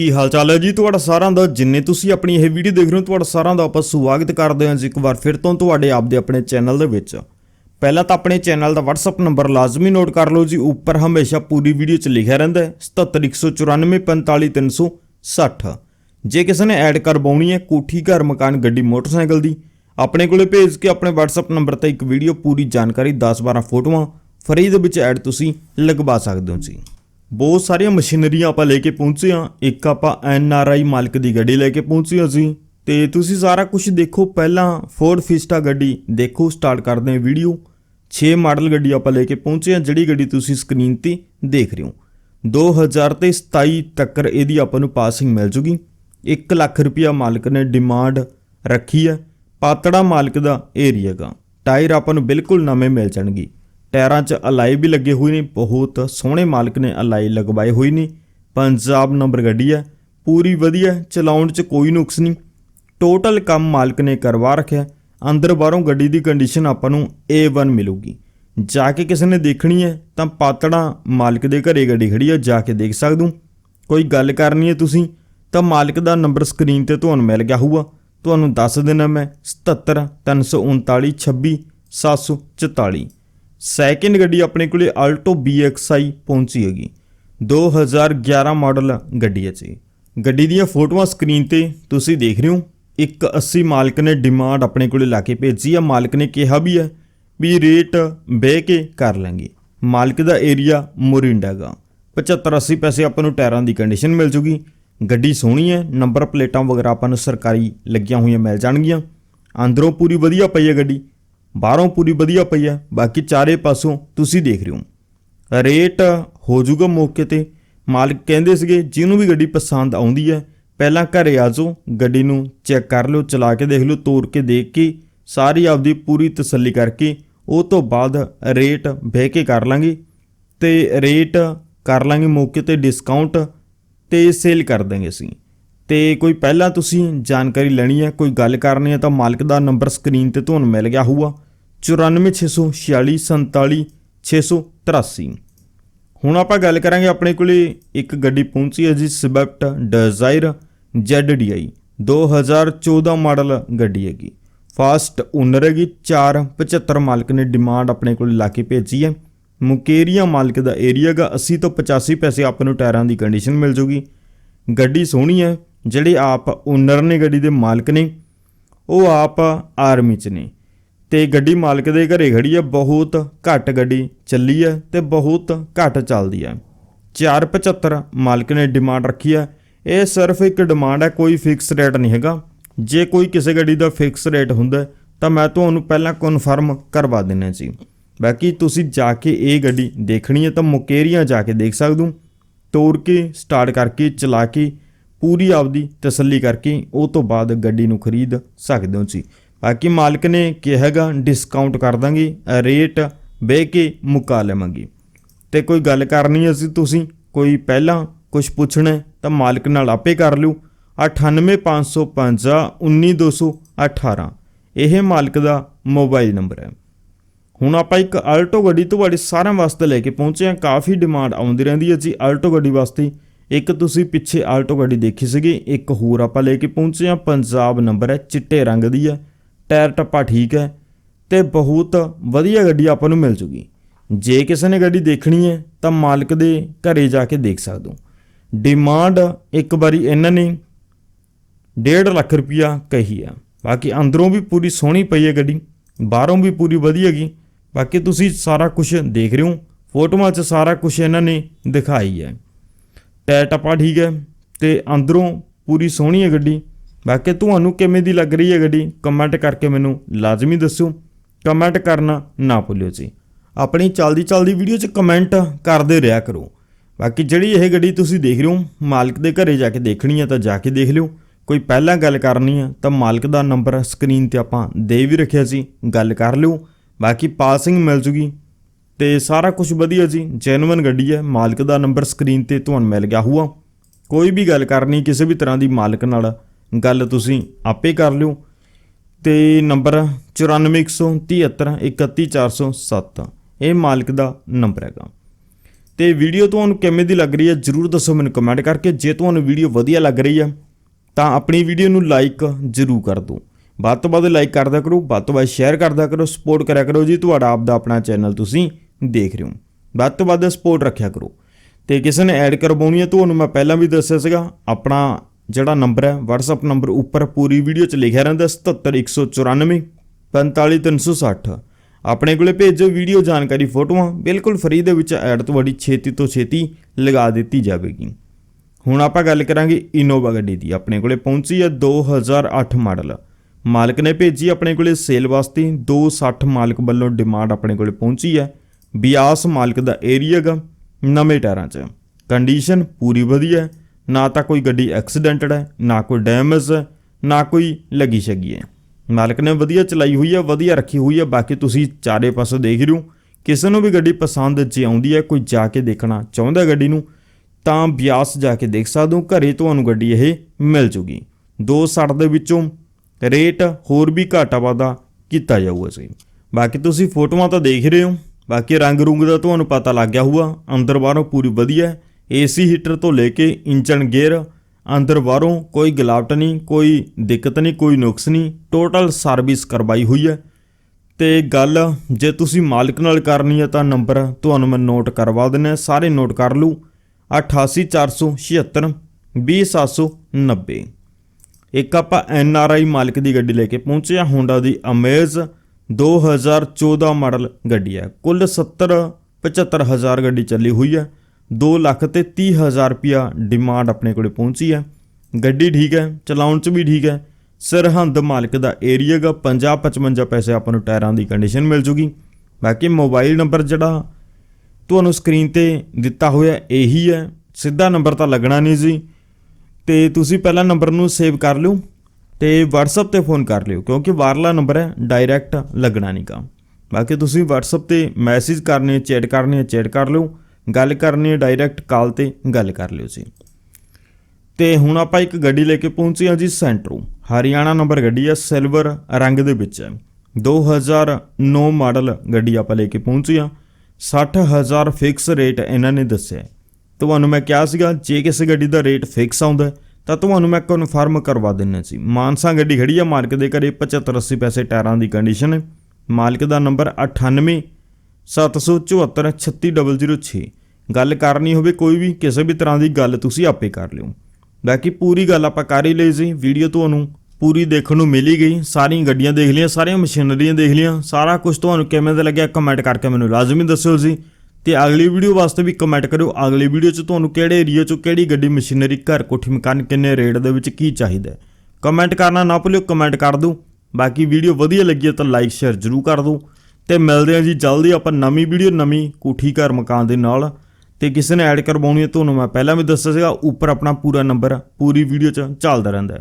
ਕੀ ਹਾਲ ਚਾਲ ਹੈ ਜੀ? ਤੁਹਾਡਾ ਸਾਰਿਆਂ ਦਾ, ਜਿੰਨੇ ਤੁਸੀਂ ਆਪਣੀ ਇਹ ਵੀਡੀਓ ਦੇਖ ਰਹੇ ਹੋ, ਤੁਹਾਡਾ ਸਾਰਿਆਂ ਦਾ ਆਪਾਂ ਸਵਾਗਤ ਕਰਦੇ ਹਾਂ ਜੀ ਇੱਕ ਵਾਰ ਫਿਰ ਤੋਂ ਤੁਹਾਡੇ ਆਪ ਦੇ ਆਪਣੇ ਚੈਨਲ ਦੇ ਵਿੱਚ। ਪਹਿਲਾਂ ਤਾਂ ਆਪਣੇ ਚੈਨਲ ਦਾ WhatsApp ਨੰਬਰ ਲਾਜ਼ਮੀ ਨੋਟ ਕਰ ਲਓ ਜੀ, ਉੱਪਰ ਹਮੇਸ਼ਾ ਪੂਰੀ ਵੀਡੀਓ 'ਚ ਲਿਖਿਆ ਰਹਿੰਦਾ ਹੈ 7714945360 ਜੇ ਕਿਸੇ ਨੇ ਐਡ ਕਰਵਾਉਣੀ ਹੈ, ਕੋਠੀ, ਘਰ, ਮਕਾਨ, ਗੱਡੀ, ਮੋਟਰਸਾਈਕਲ ਦੀ, ਆਪਣੇ ਕੋਲੇ ਭੇਜ ਕੇ ਆਪਣੇ WhatsApp ਨੰਬਰ ਤੇ ਇੱਕ ਵੀਡੀਓ ਪੂਰੀ ਜਾਣਕਾਰੀ 10-12 ਫੋਟੋਆਂ ਫਰੀ ਦੇ ਵਿੱਚ ਐਡ ਤੁਸੀਂ ਲਗਵਾ ਸਕਦੇ ਹੋ ਜੀ। ਬਹੁਤ ਸਾਰੀਆਂ ਮਸ਼ੀਨਰੀਆਂ ਆਪਾਂ ਲੈ ਕੇ ਪਹੁੰਚੇ ਹਾਂ। ਇੱਕ ਆਪਾਂ ਐਨ ਆਰ ਆਈ ਮਾਲਕ ਦੀ ਗੱਡੀ ਲੈ ਕੇ ਪਹੁੰਚੇ ਹਾਂ ਅਸੀਂ। ਤੇ ਤੁਸੀਂ ਸਾਰਾ ਕੁਝ ਦੇਖੋ ਪਹਿਲਾਂ। ਫੋਰਡ ਫੀਸਟਾ ਗੱਡੀ ਦੇਖੋ ਸਟਾਰਟ ਕਰਦੇ ਹਾਂ ਵੀਡੀਓ 6 ਮਾਡਲ ਗੱਡੀ ਆਪਾਂ ਲੈ ਕੇ ਪਹੁੰਚੇ ਹਾਂ, ਜਿਹੜੀ ਗੱਡੀ ਤੁਸੀਂ ਸਕਰੀਨ ਤੇ ਦੇਖ ਰਹੇ ਹੋ। 2027 ਤੱਕ ਇਹਦੀ ਆਪਾਂ ਨੂੰ ਪਾਸਿੰਗ ਮਿਲ ਜੂਗੀ। 1 ਲੱਖ ਰੁਪਿਆ ਮਾਲਕ ਨੇ ਡਿਮਾਂਡ ਰੱਖੀ ਹੈ। ਪਾਤੜਾ ਮਾਲਕ ਦਾ ਏਰੀਆਗਾ ਟਾਇਰ ਆਪਾਂ ਨੂੰ ਬਿਲਕੁਲ ਨਵੇਂ ਮਿਲ ਜਾਣਗੇ। ਟਾਇਰਾਂ 'ਚ ਅਲਾਈ ਵੀ ਲੱਗੇ ਹੋਏ ਨੇ, ਬਹੁਤ ਸੋਹਣੇ ਮਾਲਕ ਨੇ ਅਲਾਈ ਲਗਵਾਏ ਹੋਏ ਨੇ। ਪੰਜਾਬ ਨੰਬਰ ਗੱਡੀ ਹੈ, ਪੂਰੀ ਵਧੀਆ, ਚਲਾਉਣ 'ਚ ਕੋਈ ਨੁਕਸ ਨਹੀਂ। ਟੋਟਲ ਕੰਮ ਮਾਲਕ ਨੇ ਕਰਵਾ ਰੱਖਿਆ, ਅੰਦਰ ਬਾਹਰੋਂ ਗੱਡੀ ਦੀ ਕੰਡੀਸ਼ਨ ਆਪਾਂ ਨੂੰ A1 ਮਿਲੂਗੀ। ਜਾ ਕੇ ਕਿਸੇ ਨੇ ਦੇਖਣੀ ਹੈ, ਤਾਂ ਪਾਤੜਾ ਮਾਲਕ ਦੇ ਘਰੇ ਗੱਡੀ ਖੜੀ ਹੈ ਜਾ ਕੇ ਦੇਖ ਸਕਦੇ ਕੋਈ ਗੱਲ ਕਰਨੀ ਹੈ ਤੁਸੀਂ, ਤਾਂ ਮਾਲਕ ਦਾ ਨੰਬਰ ਸਕਰੀਨ ਤੇ ਤੁਹਾਨੂੰ ਮਿਲ ਗਿਆ ਹੋਊਗਾ। ਤੁਹਾਨੂੰ ਦੱਸ ਦੇਣਾ ਮੈਂ 77 339 26 744 ਸੈਕਿੰਡ ਗੱਡੀ ਆਪਣੇ ਕੋਲੇ ਆਲਟੋ BXI ਪਹੁੰਚੀ ਹੈਗੀ। 2011 ਮਾਡਲ ਗੱਡੀ ਹੈ ਜੀ। ਗੱਡੀ ਦੀਆਂ ਫੋਟੋਆਂ ਸਕਰੀਨ ਤੇ ਤੁਸੀਂ ਦੇਖ ਰਹੇ ਹੋ। 180 ਮਾਲਕ ਨੇ ਡਿਮਾਂਡ ਆਪਣੇ ਕੋਲੇ ਲਾ ਕੇ ਭੇਜੀ ਆ ਮਾਲਕ ਨੇ ਕਿਹਾ ਵੀ ਹੈ ਵੀ ਰੇਟ ਬਹਿ ਕੇ ਕਰ ਲਾਂਗੇ। ਮਾਲਕ ਦਾ ਏਰੀਆ ਮੋਰਿੰਡਾ ਗਾ 75 80 ਪੈਸੇ ਆਪਾਂ ਨੂੰ ਟਾਇਰਾਂ ਦੀ ਕੰਡੀਸ਼ਨ ਮਿਲ ਜੂਗੀ। ਗੱਡੀ ਸੋਹਣੀ ਹੈ। ਨੰਬਰ ਪਲੇਟਾਂ ਵਗੈਰਾ ਆਪਾਂ ਨੂੰ ਸਰਕਾਰੀ ਲੱਗੀਆਂ ਹੋਈਆਂ ਮਿਲ ਜਾਣਗੀਆਂ। ਅੰਦਰੋਂ ਪੂਰੀ ਵਧੀਆ ਪਈ ਹੈ ਗੱਡੀ। ਬਾਹਰੋਂ ਪੂਰੀ ਵਧੀਆ ਪਈ ਆ, ਬਾਕੀ ਚਾਰੇ ਪਾਸੋਂ ਤੁਸੀਂ ਦੇਖ ਰਹੇ ਹੋ। ਰੇਟ ਹੋ ਜਾਊਗਾ ਮੌਕੇ ਤੇ। ਮਾਲਕ ਕਹਿੰਦੇ ਸੀਗੇ, ਜਿਹਨੂੰ ਵੀ ਗੱਡੀ ਪਸੰਦ ਆਉਂਦੀ ਹੈ, ਪਹਿਲਾਂ ਘਰੇ ਆ ਜਾਓ, ਗੱਡੀ ਨੂੰ ਚੈੱਕ ਕਰ ਲਿਓ, ਚਲਾ ਕੇ ਦੇਖ ਲਿਓ, ਤੋੜ ਕੇ ਦੇਖ ਕੇ ਸਾਰੀ ਆਪਦੀ ਪੂਰੀ ਤਸੱਲੀ ਕਰਕੇ ਉਹ ਤੋਂ ਬਾਅਦ ਰੇਟ ਬਹਿ ਕੇ ਕਰ ਲਾਂਗੇ ਤੇ ਰੇਟ ਕਰ ਲਾਂਗੇ ਮੌਕੇ ਤੇ ਡਿਸਕਾਊਂਟ ਤੇ ਸੇਲ ਕਰ ਦਾਂਗੇ ਅਸੀਂ। ਤੇ ਕੋਈ ਪਹਿਲਾਂ ਤੁਸੀਂ ਜਾਣਕਾਰੀ ਲੈਣੀ ਹੈ, ਕੋਈ ਗੱਲ ਕਰਨੀ ਹੈ ਤਾਂ ਮਾਲਕ ਦਾ ਨੰਬਰ ਸਕਰੀਨ ਤੇ ਤੁਹਾਨੂੰ ਮਿਲ ਗਿਆ ਹੋਊਗਾ। 9464447683 ਹੁਣ ਆਪਾਂ ਗੱਲ ਕਰਾਂਗੇ ਆਪਣੇ ਕੋਲੇ ਇੱਕ ਗੱਡੀ ਪਹੁੰਚੀ ਹੈ ਜੀ, ਸਵਿਫਟ ਡਿਜ਼ਾਇਰ ZDI 2014 ਮਾਡਲ ਗੱਡੀ ਹੈਗੀ। ਫਾਸਟ ਓਨਰ ਹੈਗੀ 475 ਮਾਲਕ ਨੇ ਡਿਮਾਂਡ ਆਪਣੇ ਕੋਲ ਲਾ ਕੇ ਭੇਜੀ ਹੈ। ਮੁਕੇਰੀਆ ਮਾਲਕ ਦਾ ਏਰੀਆ ਗਾ 80 ਤੋਂ 85 ਪੈਸੇ ਆਪਾਂ ਨੂੰ ਟਾਇਰਾਂ ਦੀ ਕੰਡੀਸ਼ਨ ਮਿਲ ਜੂਗੀ। ਗੱਡੀ ਸੋਹਣੀ ਹੈ ਜਿਹੜੇ ਆਪ ਓਨਰ ਨੇ ਗੱਡੀ ਦੇ ਮਾਲਕ ਨੇ, ਉਹ ਆਪ ਆਰਮੀ 'ਚ ਨੇ। ਤੇ ਗੱਡੀ ਮਾਲਕ ਦੇ ਘਰੇ ਖੜੀ ਹੈ, ਬਹੁਤ ਘੱਟ ਗੱਡੀ ਚੱਲੀ ਹੈ ਤੇ ਬਹੁਤ ਘੱਟ ਚੱਲਦੀ ਹੈ। 475 ਮਾਲਕ ਨੇ ਡਿਮਾਂਡ ਰੱਖੀ ਹੈ। ਇਹ ਸਿਰਫ ਇੱਕ ਡਿਮਾਂਡ ਹੈ, ਕੋਈ ਫਿਕਸ ਰੇਟ ਨਹੀਂ ਹੈਗਾ। ਜੇ ਕੋਈ ਕਿਸੇ ਗੱਡੀ ਦਾ ਫਿਕਸ ਰੇਟ ਹੁੰਦਾ ਤਾਂ ਮੈਂ ਤੁਹਾਨੂੰ ਪਹਿਲਾਂ ਕਨਫਰਮ ਕਰਵਾ ਦਿੰਨਾ ਜੀ। ਬਾਕੀ ਤੁਸੀਂ ਜਾ ਕੇ ਇਹ ਗੱਡੀ ਦੇਖਣੀ ਹੈ, ਤਾਂ ਮੁਕੇਰੀਆਂ ਜਾ ਕੇ ਦੇਖ ਸਕਦੇ ਹੋ। ਤੋੜ ਕੇ, ਸਟਾਰਟ ਕਰਕੇ, ਚਲਾ ਕੇ ਪੂਰੀ ਆਪਦੀ ਤਸੱਲੀ ਕਰਕੇ ਉਹ ਤੋਂ ਬਾਅਦ ਗੱਡੀ ਨੂੰ ਖਰੀਦ ਸਕਦੇ ਹੋ ਜੀ ਬਾਕੀ ਮਾਲਕ ਨੇ ਕਿਹਾਗਾ ਡਿਸਕਾਊਂਟ ਕਰ ਦਾਂਗੇ ਰੇਟ ਬਹਿ ਕੇ ਮੁਕਾ ਲਵਾਂਗੇ। ਤੇ ਕੋਈ ਗੱਲ ਕਰਨੀ ਹੈ ਸੀ ਤੁਸੀਂ, ਕੋਈ ਪਹਿਲਾਂ ਕੁਝ ਪੁੱਛਣਾ ਤਾਂ ਮਾਲਕ ਨਾਲ ਆਪੇ ਕਰ ਲਿਓ। 98550 19218 ਇਹ ਮਾਲਕ ਦਾ ਮੋਬਾਈਲ ਨੰਬਰ ਹੈ। ਹੁਣ ਆਪਾਂ ਇੱਕ ਆਲਟੋ ਗੱਡੀ ਤੁਹਾਡੇ ਸਾਰਿਆਂ ਵਾਸਤੇ ਲੈ ਕੇ ਪਹੁੰਚੇ ਹਾਂ। ਕਾਫੀ ਡਿਮਾਂਡ ਆਉਂਦੀ ਰਹਿੰਦੀ ਹੈ ਜੀ ਆਲਟੋ ਗੱਡੀ ਵਾਸਤੇ। ਇੱਕ ਤੁਸੀਂ ਪਿੱਛੇ ਆਲਟੋ ਗੱਡੀ ਦੇਖੀ ਸੀਗੀ, ਇੱਕ ਹੋਰ ਆਪਾਂ ਲੈ ਕੇ ਪਹੁੰਚੇ ਹਾਂ, ਪੰਜਾਬ ਨੰਬਰ ਹੈ, ਚਿੱਟੇ ਰੰਗ ਦੀ ਹੈ, ਟਾਇਰ ਟੱਪਾ ਠੀਕ ਹੈ ਤੇ ਬਹੁਤ ਵਧੀਆ ਗੱਡੀ ਆਪਾਂ ਨੂੰ ਮਿਲ ਜੂਗੀ। ਜੇ ਕਿਸੇ ਨੇ ਗੱਡੀ ਦੇਖਣੀ ਹੈ ਤਾਂ ਮਾਲਕ ਦੇ ਘਰੇ ਜਾ ਕੇ ਦੇਖ ਸਕਦੇ ਹੋ। ਡਿਮਾਂਡ ਇੱਕ ਵਾਰੀ ਇਹਨਾਂ ਨੇ 1.5 ਲੱਖ ਰੁਪਇਆ ਕਹੀ ਆ। ਬਾਕੀ ਅੰਦਰੋਂ ਵੀ ਪੂਰੀ ਸੋਹਣੀ ਪਈ ਹੈ ਗੱਡੀ, ਬਾਹਰੋਂ ਵੀ ਪੂਰੀ ਵਧੀਆ ਗਈ ਬਾਕੀ ਤੁਸੀਂ ਸਾਰਾ ਕੁਝ ਦੇਖ ਰਹੇ ਹੋ, ਫੋਟੋਆਂ 'ਚ ਸਾਰਾ ਕੁਝ ਇਹਨਾਂ ਨੇ ਦਿਖਾਈ ਹੈ। ਟਾਇਰ ਟੱਪਾ ਠੀਕ ਹੈ ਤੇ ਅੰਦਰੋਂ ਪੂਰੀ ਸੋਹਣੀ ਹੈ ਗੱਡੀ। ਬਾਕੀ ਤੁਹਾਨੂੰ ਕਿਵੇਂ ਦੀ ਲੱਗ ਰਹੀ ਹੈ ਗੱਡੀ ਕਮੈਂਟ ਕਰਕੇ ਮੈਨੂੰ ਲਾਜ਼ਮੀ ਦੱਸਿਓ। ਕਮੈਂਟ ਕਰਨਾ ਨਾ ਭੁੱਲਿਓ ਜੀ। ਆਪਣੀ ਚੱਲਦੀ ਚੱਲਦੀ ਵੀਡੀਓ 'ਚ ਕਮੈਂਟ ਕਰਦੇ ਰਿਹਾ ਕਰੋ। ਬਾਕੀ ਜਿਹੜੀ ਇਹ ਗੱਡੀ ਤੁਸੀਂ ਦੇਖ ਰਹੇ ਹੋ, ਮਾਲਕ ਦੇ ਘਰੇ ਜਾ ਕੇ ਦੇਖਣੀ ਹੈ ਤਾਂ ਜਾ ਕੇ ਦੇਖ ਲਿਓ। ਕੋਈ ਪਹਿਲਾਂ ਗੱਲ ਕਰਨੀ ਹੈ ਤਾਂ ਮਾਲਕ ਦਾ ਨੰਬਰ ਸਕਰੀਨ ਤੇ ਆਪਾਂ ਦੇ ਵੀ ਰੱਖਿਆ ਸੀ, ਗੱਲ ਕਰ ਲਿਓ। ਬਾਕੀ ਪਾਸਿੰਗ ਮਿਲ ਜੂਗੀ। ਤੇ ਸਾਰਾ ਕੁਝ ਵਧੀਆ ਜੀ ਜੈਨੂਇਨ ਗੱਡੀ ਹੈ, ਮਾਲਕ ਦਾ ਨੰਬਰ ਸਕਰੀਨ ਤੇ ਤੁਹਾਨੂੰ ਮਿਲ ਗਿਆ ਹੋਊਗਾ। ਕੋਈ ਵੀ ਗੱਲ ਕਰਨੀ, ਕਿਸੇ ਵੀ ਤਰ੍ਹਾਂ ਦੀ ਮਾਲਕ ਨਾਲ ਗੱਲ ਤੁਸੀਂ ਆਪੇ ਕਰ ਲਿਓ। ਤੇ ਨੰਬਰ 9417 31407 ਇਹ ਮਾਲਕ ਦਾ ਨੰਬਰ ਹੈਗਾ। ਤੇ ਵੀਡੀਓ ਤੁਹਾਨੂੰ ਕਿਵੇਂ ਦੀ ਲੱਗ ਰਹੀ ਹੈ, ਜਰੂਰ ਦੱਸੋ ਮੈਨੂੰ ਕਮੈਂਟ ਕਰਕੇ। ਜੇ ਤੁਹਾਨੂੰ ਵੀਡੀਓ ਵਧੀਆ ਲੱਗ ਰਹੀ ਹੈ, ਤਾਂ ਆਪਣੀ ਵੀਡੀਓ ਨੂੰ ਲਾਈਕ ਜਰੂਰ ਕਰ ਦਿਓ। ਵੱਧ ਤੋਂ ਵੱਧ ਲਾਈਕ ਕਰਦਾ ਕਰੋ, ਵੱਧ ਤੋਂ ਵੱਧ ਸ਼ੇਅਰ ਕਰਦਾ ਕਰੋ ਸਪੋਰਟ ਕਰਿਆ ਕਰੋ ਜੀ। ਤੁਹਾਡਾ ਆਪ ਦਾ ਆਪਣਾ ਚੈਨਲ ਤੁਸੀਂ ਦੇਖ ਰਹੇ ਹੋ ਵੱਧ ਤੋਂ ਵੱਧ ਸਪੋਰਟ ਰੱਖਿਆ ਕਰੋ। ਤੇ ਕਿਸੇ ਨੇ ਐਡ ਕਰਵਾਉਣੀ ਹੈ, ਤੁਹਾਨੂੰ ਮੈਂ ਪਹਿਲਾਂ ਵੀ ਦੱਸਿਆ ਸੀਗਾ, ਆਪਣਾ ਜਿਹੜਾ ਨੰਬਰ ਹੈ, WhatsApp ਨੰਬਰ ਉੱਪਰ ਪੂਰੀ ਵੀਡੀਓ 'ਚ ਲਿਖਿਆ ਰਹਿੰਦਾ 77194 45360 ਆਪਣੇ ਕੋਲੇ ਭੇਜੋ ਵੀਡੀਓ ਜਾਣਕਾਰੀ ਫੋਟੋਆਂ, ਬਿਲਕੁਲ ਫ੍ਰੀ ਦੇ ਵਿੱਚ ਐਡ ਤੁਹਾਡੀ ਛੇਤੀ ਤੋਂ ਛੇਤੀ ਲਗਾ ਦਿੱਤੀ ਜਾਵੇਗੀ। ਹੁਣ ਆਪਾਂ ਗੱਲ ਕਰਾਂਗੇ ਇਨੋਵਾ ਗੱਡੀ ਦੀ। ਆਪਣੇ ਕੋਲੇ ਪਹੁੰਚੀ ਹੈ 2008 ਮਾਡਲ। ਮਾਲਕ ਨੇ ਭੇਜੀ ਆਪਣੇ ਕੋਲੇ ਸੇਲ ਵਾਸਤੇ 260 ਮਾਲਕ ਵੱਲੋਂ ਡਿਮਾਂਡ ਆਪਣੇ ਕੋਲੇ ਪਹੁੰਚੀ ਹੈ। ਬਿਆਸ ਮਾਲਕ ਦਾ ਏਰੀਆ ਗਾ, ਨਵੇਂ ਟਾਇਰਾਂ 'ਚ। ਕੰਡੀਸ਼ਨ ਪੂਰੀ ਵਧੀਆ ਨਾ ਤਾਂ ਕੋਈ ਗੱਡੀ ਐਕਸੀਡੈਂਟਡ ਹੈ, ਨਾ ਕੋਈ ਡੈਮੇਜ ਹੈ, ਨਾ ਕੋਈ ਲੱਗੀ ਛੱਗੀ ਹੈ। ਮਾਲਕ ਨੇ ਵਧੀਆ ਚਲਾਈ ਹੋਈ ਹੈ, ਵਧੀਆ ਰੱਖੀ ਹੋਈ ਹੈ, ਬਾਕੀ ਤੁਸੀਂ ਚਾਰੇ ਪਾਸੇ ਦੇਖ ਰਹੇ ਹੋ। ਕਿਸੇ ਨੂੰ ਵੀ ਗੱਡੀ ਪਸੰਦ ਜੇ ਆਉਂਦੀ ਹੈ, ਕੋਈ ਜਾ ਕੇ ਦੇਖਣਾ ਚਾਹੁੰਦਾ ਗੱਡੀ ਨੂੰ, ਤਾਂ ਬਿਆਸ ਜਾ ਕੇ ਦੇਖ ਸਕਦੇ ਹੋ, ਘਰੇ ਤੁਹਾਨੂੰ ਗੱਡੀ ਇਹ ਮਿਲ ਜੂਗੀ। 260 ਦੇ ਵਿੱਚੋਂ ਰੇਟ ਹੋਰ ਵੀ ਘਾਟਾ ਵਾਧਾ ਕੀਤਾ ਜਾਊਗਾ ਸੀ ਬਾਕੀ ਤੁਸੀਂ ਫੋਟੋਆਂ ਤਾਂ ਦੇਖ ਰਹੇ ਹੋ। ਬਾਕੀ ਰੰਗ ਰੁੰਗ ਦਾ ਤੁਹਾਨੂੰ ਪਤਾ ਲੱਗ ਗਿਆ ਹੋਊਗਾ, ਅੰਦਰ ਬਾਹਰੋਂ ਪੂਰੀ ਵਧੀਆ ਏਸੀ ਹੀਟਰ ਤੋਂ ਲੈ ਕੇ ਇੰਜਨ ਗੇਅਰ ਅੰਦਰ ਬਾਹਰੋਂ ਕੋਈ ਗਿਲਾਵਟ ਨਹੀਂ, ਕੋਈ ਦਿੱਕਤ ਨਹੀਂ, ਕੋਈ ਨੁਕਸ ਨਹੀਂ ਟੋਟਲ ਸਰਵਿਸ ਕਰਵਾਈ ਹੋਈ ਹੈ। ਤੇ ਗੱਲ, ਜੇ ਤੁਸੀਂ ਮਾਲਕ ਨਾਲ ਕਰਨੀ ਹੈ ਤਾਂ ਨੰਬਰ ਤੁਹਾਨੂੰ ਮੈਂ ਨੋਟ ਕਰਵਾ ਦਿੰਦਾ, ਸਾਰੇ ਨੋਟ ਕਰ ਲਓ 88476 20790 ਇੱਕ ਆਪਾਂ ਐਨ ਆਰ ਆਈ ਮਾਲਕ ਦੀ ਗੱਡੀ ਲੈ ਕੇ ਪਹੁੰਚਿਆ ਹੋਂਡਾ ਦੀ ਅਮੇਜ਼ 2014 ਮਾਡਲ ਗੱਡੀ ਹੈ। ਕੁੱਲ 70 75000 ਗੱਡੀ ਚੱਲੀ ਹੋਈ ਹੈ। 2 ਲੱਖ ਤੇ 30000 ਰੁਪਿਆ ਡਿਮਾਂਡ ਆਪਣੇ ਕੋਲੇ ਪਹੁੰਚੀ ਹੈ। ਗੱਡੀ ਠੀਕ ਹੈ, ਚਲਾਉਣ 'ਚ ਵੀ ਠੀਕ ਹੈ। ਸਰਹੰਦ ਮਾਲਕ ਦਾ ਏਰੀਆ ਗਾ 50 55 ਪੈਸੇ ਆਪਾਂ ਨੂੰ ਟਾਇਰਾਂ ਦੀ ਕੰਡੀਸ਼ਨ ਮਿਲ ਜੂਗੀ। ਬਾਕੀ ਮੋਬਾਈਲ ਨੰਬਰ ਜਿਹੜਾ ਤੁਹਾਨੂੰ ਸਕਰੀਨ ਤੇ ਦਿੱਤਾ ਹੋਇਆ ਇਹੀ ਹੈ। ਸਿੱਧਾ ਨੰਬਰ ਤਾਂ ਲੱਗਣਾ ਨਹੀਂ ਜੀ। ਤੇ ਤੁਸੀਂ ਪਹਿਲਾਂ ਨੰਬਰ ਨੂੰ ਸੇਵ ਕਰ ਲਿਓ। ਤੇ WhatsApp ਤੇ ਫੋਨ ਕਰ ਲਿਓ, ਕਿਉਂਕਿ ਬਾਹਰਲਾ ਨੰਬਰ ਹੈ ਡਾਇਰੈਕਟ ਲੱਗਣਾ ਨਹੀਂ ਨਹੀਂਗਾ ਬਾਕੀ ਤੁਸੀਂ WhatsApp ਤੇ ਮੈਸੇਜ ਕਰਨੇ ਚੈਟ ਕਰਨੇ ਚੈਟ ਕਰ ਲਿਓ, ਗੱਲ ਕਰਨੀ ਹੈ ਡਾਇਰੈਕਟ ਕਾਲ ਤੇ ਗੱਲ ਕਰ ਲਿਓ ਜੀ। ਤੇ ਹੁਣ ਆਪਾਂ ਇੱਕ ਗੱਡੀ ਲੈ ਕੇ ਪਹੁੰਚੇ ਹਾਂ ਜੀ ਸੈਂਟਰੋ ਹਰਿਆਣਾ ਨੰਬਰ ਗੱਡੀ ਹੈ ਸਿਲਵਰ ਰੰਗ ਦੇ ਵਿੱਚ ਹੈ। 2009 ਮਾਡਲ ਗੱਡੀ ਆਪਾਂ ਲੈ ਕੇ ਪਹੁੰਚੇ ਹਾਂ। 60000 ਫਿਕਸ ਰੇਟ ਇਹਨਾਂ ਨੇ ਦੱਸਿਆ। ਤੁਹਾਨੂੰ ਮੈਂ ਕਿਹਾ ਸੀਗਾ, ਜੇ ਕਿਸੇ ਗੱਡੀ ਦਾ ਰੇਟ ਫਿਕਸ ਆਉਂਦਾ ਤਾਂ ਤੁਹਾਨੂੰ ਮੈਂ ਕਨਫਰਮ ਕਰਵਾ ਦਿੰਨਾ ਸੀ। ਮਾਨਸਾ ਗੱਡੀ ਖੜੀ ਆ ਮਾਲਕ ਦੇ ਘਰੇ 75 80 ਪੈਸੇ ਟਾਇਰਾਂ ਦੀ ਕੰਡੀਸ਼ਨ ਹੈ ਮਾਲਕ ਦਾ ਨੰਬਰ 98 774 36006 ਗੱਲ ਕਰਨੀ ਹੋਵੇ ਕੋਈ ਵੀ, ਕਿਸੇ ਵੀ ਤਰ੍ਹਾਂ ਦੀ ਗੱਲ ਤੁਸੀਂ ਆਪੇ ਕਰ ਲਿਓ। ਬਾਕੀ ਪੂਰੀ ਗੱਲ ਆਪਾਂ ਕਰ ਹੀ ਲਈ ਸੀ। ਵੀਡੀਓ ਤੁਹਾਨੂੰ ਪੂਰੀ ਦੇਖਣ ਨੂੰ ਮਿਲੀ ਗਈ। ਸਾਰੀਆਂ ਗੱਡੀਆਂ ਦੇਖ ਲਈਆਂ, ਸਾਰੀਆਂ ਮਸ਼ੀਨਰੀਆਂ ਦੇਖ ਲਈਆਂ। ਸਾਰਾ ਕੁਝ ਤੁਹਾਨੂੰ ਕਿਵੇਂ ਦਾ ਲੱਗਿਆ ਕਮੈਂਟ ਕਰਕੇ ਮੈਨੂੰ ਲਾਜ਼ਮੀ ਦੱਸਿਓ ਜੀ। ਤੇ ਅਗਲੀ ਵੀਡੀਓ ਵਾਸਤੇ ਵੀ ਕਮੈਂਟ ਕਰਿਓ। ਅਗਲੀ ਵੀਡੀਓ 'ਚ ਤੁਹਾਨੂੰ ਕਿਹੜੇ ਏਰੀਆ 'ਚੋਂ ਕਿਹੜੀ ਗੱਡੀ ਮਸ਼ੀਨਰੀ ਘਰ ਕੋਠੀ ਮਕਾਨ ਕਿੰਨੇ ਰੇਟ ਦੇ ਵਿੱਚ ਕੀ ਚਾਹੀਦਾ ਕਮੈਂਟ ਕਰਨਾ ਨਾ ਭੁੱਲਿਓ ਕਮੈਂਟ ਕਰ ਦਿਓ ਬਾਕੀ ਵੀਡੀਓ ਵਧੀਆ ਲੱਗੀ ਹੈ ਤਾਂ ਲਾਈਕ ਸ਼ੇਅਰ ਜ਼ਰੂਰ ਕਰ ਦਿਓ ਤੇ ਮਿਲਦੇ ਹਾਂ ਜੀ ਜਲਦੀ ਆਪਾਂ ਨਵੀਂ ਵੀਡੀਓ, ਨਵੀਂ ਕੋਠੀ ਘਰ ਮਕਾਨ ਦੇ ਨਾਲ। ਤੇ ਕਿਸੇ ਨੇ ਐਡ ਕਰਵਾਉਣੀ ਹੈ ਤੁਹਾਨੂੰ ਮੈਂ ਪਹਿਲਾਂ ਵੀ ਦੱਸਿਆ ਸੀਗਾ, ਉੱਪਰ ਆਪਣਾ ਪੂਰਾ ਨੰਬਰ ਪੂਰੀ ਵੀਡੀਓ 'ਚ ਚੱਲਦਾ ਰਹਿੰਦਾ ਹੈ।